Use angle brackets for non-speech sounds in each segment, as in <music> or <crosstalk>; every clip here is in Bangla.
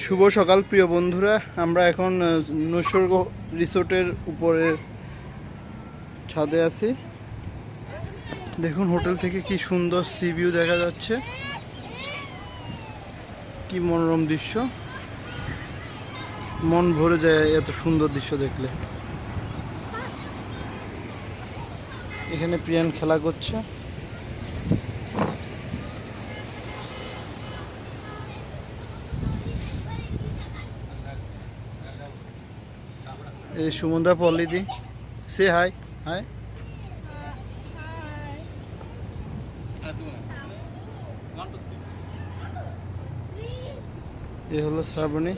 শুভ সকাল, প্রিয় বন্ধুরা। আমরা এখন নৈসর্গ রিসোর্টের উপরে ছাদে আছি। দেখুন, হোটেল থেকে কি সুন্দর সি ভিউ দেখা যাচ্ছে। কি মনোরম দৃশ্য। মন ভরে যায় এত সুন্দর দৃশ্য দেখলে। এখানে প্রিয়ান খেলা করছে। এই সুমন্দা পল্লিদি সে হাই হাই এ হলো শ্রাবণী।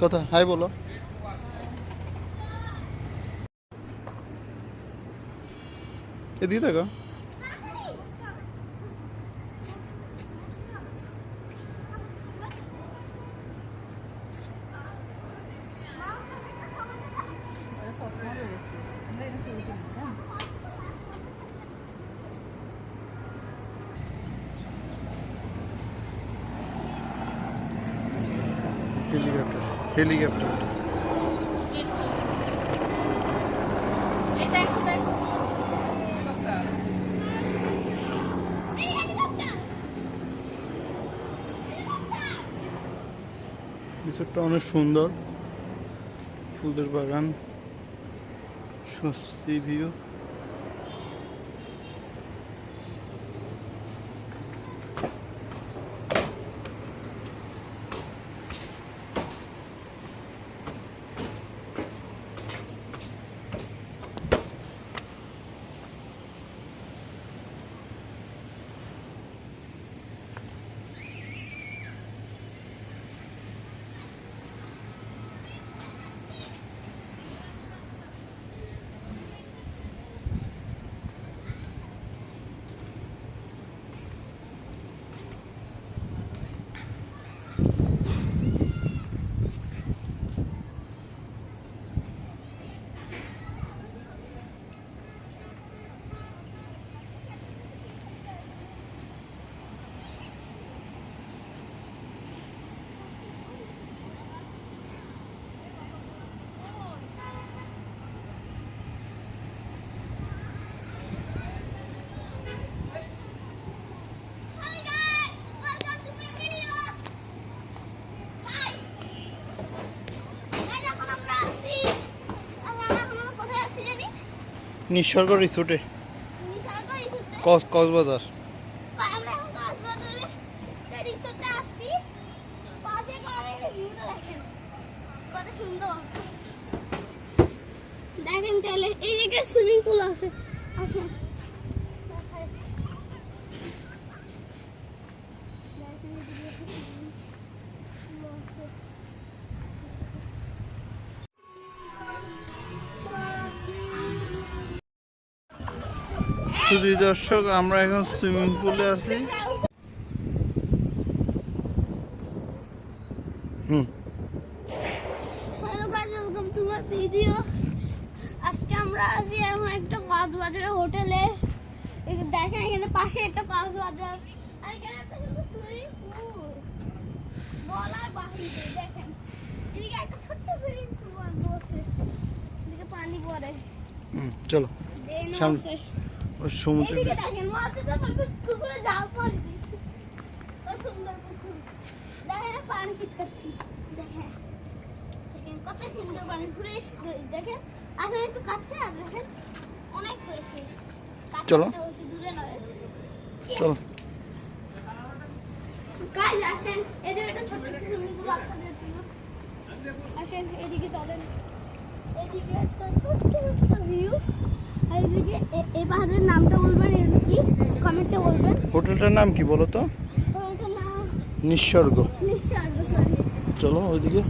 কথা হাই বলো। এদিকে দেখো। হেলিকপ্টার। রিসোর্টটা অনেক সুন্দর। ফুলের বাগান sea view Hi guys, welcome to my video. Hi. এই দেখুন আমরা আছি। আমরা এখন আমরা কোথায় আছি জানি? নিঃসর্গ রিসোর্টে নিসর্গ রিসোর্টে। কস কক্সবাজার আমরা এখন কক্সবাজারে একটা রিসোর্টে আসছি। পাশে রিসোর্টে? কক্সবাজার। দেখেন। কত সুন্দর। দেখেন চলে এইদিকে সুইমিং পুল আছে। আসেন। শুধু দর্শক আমরা এখন সুইমিং পুলে আছি। হুম। ভিডিও আজকে আমরা আছি এমন একটা কক্সবাজারের হোটেলে। দেখেন এখানে পাশে একটা কক্সবাজার। আর এখানে একটা সুইমিং পুল বলার বাহিরে দেখেন। এদিকে একটা ছোট্ট সুইমিং পুল আছে এদিকে পানি পড়ে। হুম, চলো। সামনে। সমুদ্রে কত সুন্দর পানি ফ্রেশ ফ্রেশ দেখেন আসলে একটু কাছে আর দেখেন অনেক ফ্রেশ চলো। চলো। আসেন এদিকে একটা ছোট্ট সুইমিং পুল বাচ্চাদের জন্য। আসেন এদিকে চলেন। এদিকে একটা ছোট্ট ভিউ আর এদিকে এই পাহাড়ের হোটেলটার নাম কি বলো তো? নিঃসর্গ চলো ওইদিকে।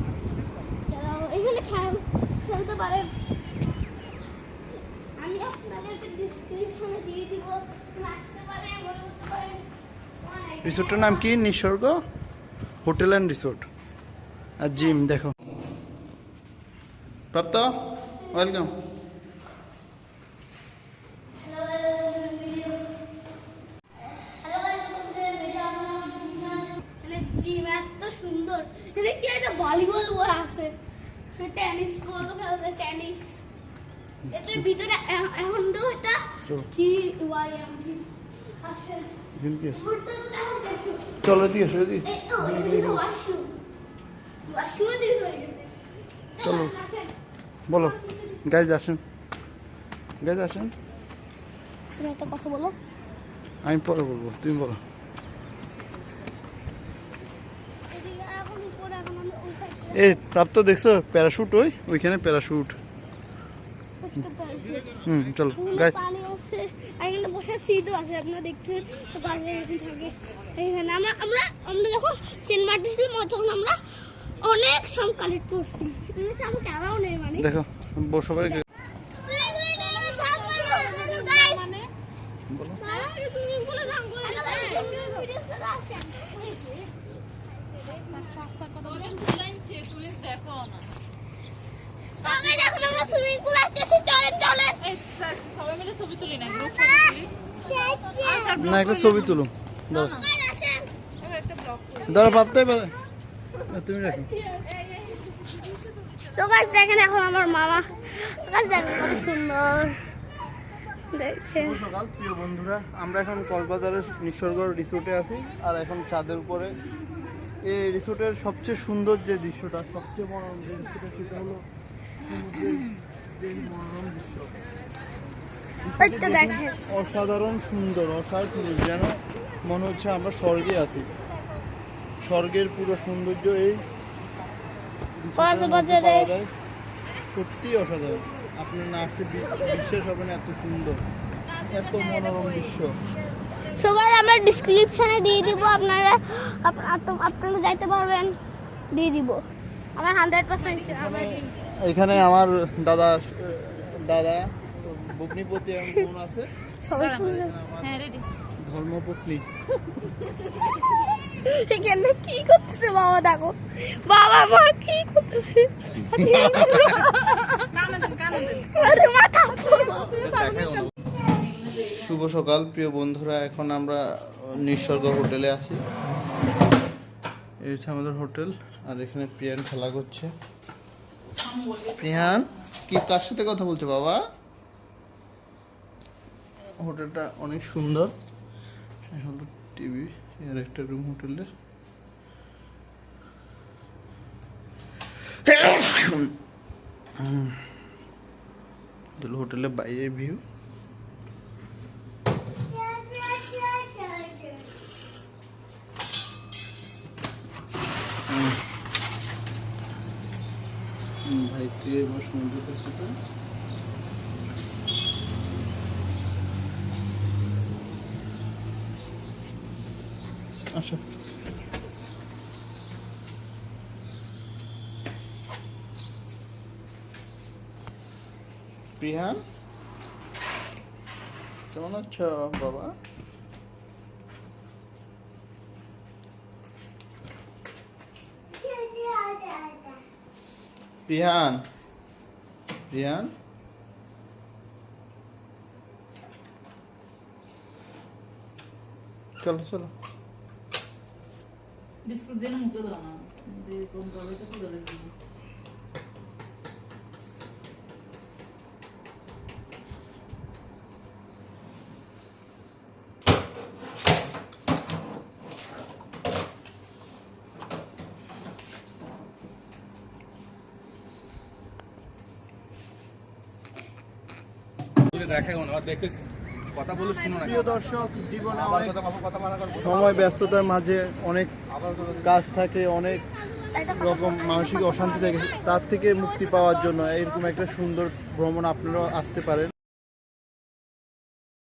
রিসোর্টের নাম কি? Nisarga hotel and resort. R gym দেখো। প্রাপ্ত? ওয়েলকাম। জিম এত সুন্দর। এখানে কি একটা ভলিবল বল আছে? টেনিস বল খেলা যায় টেনিস। এটার ভিতরে এখন তো এটা চলো। জি ওয়াই এম জি আছে। কি আছে? ঘুরতে তো দেখো দেখো। চলো এসো চলো। বলো। গাইজ আসেন। গাইজ আসেন। তুমি একটা কথা বলো। আমি পরে বলব তুমি বলো এদিকে এখন উপরে এখন আমরা এই প্রাপ্ত দেখছ? প্যারাশুট ওই? ওইখানে প্যারাশুট। হুম চলো আর এখানে বসার সিটও আছে আপনারা দেখছেন তো গাছে এরকম থাকে। এখানে আমরা আমরা আমরা যখন সেন্ট মার্টিন ছিলাম তখন আমরা অনেক সাম কালেক্ট করছি। সাম কেনাও নেই মানে। দেখো বসো পারে বলো। সুইমিং পুল আসতেছি চলেন চলেন সবাই মিলে ছবি তুলি। না গ্রুপ তুলি না একটা ছবি দাঁড়া প্রাপ্ত এবার তুমি রাখো। তো গাছ দেখেন। এখন আমার মামা গাছ দেখেন কত সুন্দর সকাল প্রিয় বন্ধুরা। আমরা এখন কক্সবাজারের নিঃসর্গ রিসোর্টে আছি আর এখন চাঁদের উপরে এই রিসোর্টের সবচেয়ে সুন্দর যে দৃশ্যটা সবচেয়ে মনোরম যে দৃশ্যটা সেটা হলো মনোরম দৃশ্য। অসাধারণ সুন্দর অসাধারণ যেন মনে হচ্ছে আমরা স্বর্গে আছি। স্বর্গের পুরো সৌন্দর্য এই। সত্যি অসাধারণ। আপনার না আসলে বিশ্বাস হবে না এত সুন্দর এত মনোরম দৃশ্য। সবাই আমরা ডিসক্রিপশনে দিয়ে দিব আপনারা আপ- আপ- আপনারা যাইতে পারবেন দিয়ে দিব। আমার হান্ড্রেড পার্সেন্ট এখানে আমার দাদা দাদা ভগ্নিপতি এবং বোন আছে। হ্যাঁ রেডি ধর্মপত্নী। এখানে কি করতেছে বাবা দেখো। বাবা মা কি করতেছে? <laughs> মাথা শুভ সকাল, প্রিয় বন্ধুরা। এখন আমরা নিঃসর্গ হোটেলে আছি। এই আমাদের হোটেল, আর এখানে প্রিয়ান খেলা করছে। প্রিয়ান, কি কার সাথে কথা বলছে বাবা? হোটেলটা অনেক সুন্দর। হলো টিভি, এর একটা রুম হোটেলের হোটেলের বাইরে view. ভাই তুই এবার সমুদ্রের সাথে আচ্ছা প্রিহান কেমন আছো বাবা প্রিহান প্রিহান চলো চলো বিস্কুট দিয়ে না মুখে দাও না দিয়ে কোন করবে তো পুরো দেখবি দেখাই না দেখে কথা বলে শুনো না প্রিয় দর্শক জীবনে অনেক কথা কথা কথা বলা করব সময় ব্যস্ততার মাঝে অনেক কাজ থাকে অনেক রকম মানসিক অশান্তি থাকে তার থেকে মুক্তি পাওয়ার জন্য এরকম একটা সুন্দর ভ্রমণ আপনারাও আসতে পারেন।